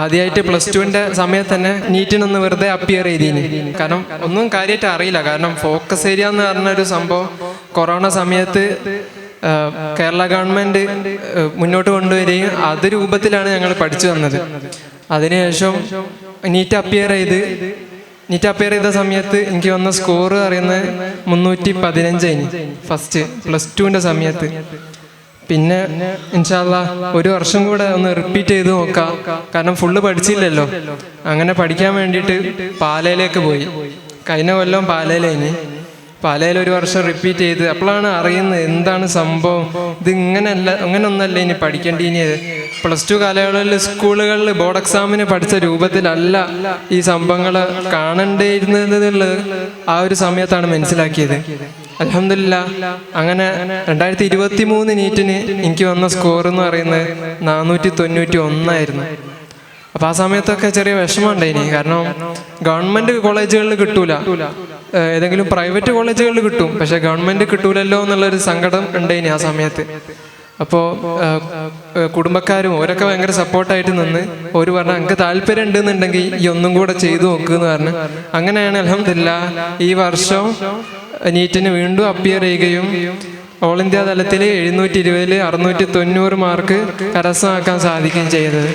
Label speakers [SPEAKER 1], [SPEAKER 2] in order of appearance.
[SPEAKER 1] ആദ്യമായിട്ട് പ്ലസ് ടുവിന്റെ സമയത്ത് തന്നെ നീറ്റിനൊന്ന് വെറുതെ അപ്പിയർ ചെയ്തിന്. കാരണം ഒന്നും കാര്യമായിട്ട് അറിയില്ല. കാരണം ഫോക്കസ് ഏരിയ എന്ന് പറഞ്ഞ ഒരു സംഭവം കൊറോണ സമയത്ത് കേരള ഗവൺമെന്റ് മുന്നോട്ട് കൊണ്ടുവരികയും അത് രൂപത്തിലാണ് ഞങ്ങൾ പഠിച്ചു വന്നത്. അതിനുശേഷം നീറ്റ് അപ്പിയർ ചെയ്ത് നീറ്റ് അപ്പിയർ ചെയ്ത സമയത്ത് എനിക്ക് വന്ന സ്കോർ അറിയുന്നത് മുന്നൂറ്റി പതിനഞ്ചായി ഫസ്റ്റ് പ്ലസ് ടുവിന്റെ സമയത്ത്. പിന്നെ ഇൻഷാല്ല ഒരു വർഷം കൂടെ ഒന്ന് റിപ്പീറ്റ് ചെയ്ത് നോക്കാം. കാരണം ഫുള്ള് പഠിച്ചില്ലല്ലോ. അങ്ങനെ പഠിക്കാൻ വേണ്ടിയിട്ട് പാലയിലേക്ക് പോയി. കഴിഞ്ഞ കൊല്ലം പാലയിലേനി പാലയിൽ ഒരു വർഷം റിപ്പീറ്റ് ചെയ്ത്. അപ്പോഴാണ് അറിയുന്നത് എന്താണ് സംഭവം. ഇത് ഇങ്ങനെയല്ല അങ്ങനെ ഒന്നല്ല ഇനി പഠിക്കേണ്ടിയത്. പ്ലസ് ടു കാലയളവിൽ സ്കൂളുകളിൽ ബോർഡ് എക്സാമിന് പഠിച്ച രൂപത്തിലല്ല ഈ സംഭവങ്ങൾ കാണേണ്ടിയിരുന്നത് ആ ഒരു സമയത്താണ് മനസ്സിലാക്കിയത്. അലഹമില്ല അങ്ങനെ രണ്ടായിരത്തി ഇരുപത്തി മൂന്ന് നീറ്റിന് എനിക്ക് വന്ന സ്കോർ എന്ന് പറയുന്നത് നാനൂറ്റി തൊണ്ണൂറ്റി ഒന്നായിരുന്നു അപ്പൊ ആ സമയത്തൊക്കെ ചെറിയ വിഷമമുണ്ടായിനി. കാരണം ഗവൺമെന്റ് കോളേജുകളിൽ കിട്ടൂല. ഏതെങ്കിലും പ്രൈവറ്റ് കോളേജുകളിൽ കിട്ടും. പക്ഷേ ഗവൺമെന്റ് കിട്ടൂലല്ലോ എന്നുള്ളൊരു സങ്കടം ഉണ്ടായിനി ആ സമയത്ത്. അപ്പോൾ കുടുംബക്കാരും ഓരൊക്കെ ഭയങ്കര സപ്പോർട്ടായിട്ട് നിന്ന് ഒരു പറഞ്ഞ അങ്ങ് താല്പര്യം ഉണ്ടെന്നുണ്ടെങ്കിൽ ഈ ഒന്നും കൂടെ ചെയ്തു നോക്ക് എന്ന് പറഞ്ഞു. അങ്ങനെയാണ് അലഹമില്ല ഈ വർഷം നീറ്റിന് വീണ്ടും അപ്പിയർ ചെയ്യുകയും ഓൾ ഇന്ത്യ തലത്തിൽ എഴുന്നൂറ്റി ഇരുപതിൽ അറുന്നൂറ്റി തൊണ്ണൂറ് മാർക്ക് കരസ്ഥമാക്കാൻ സാധിക്കുകയും ചെയ്തത്.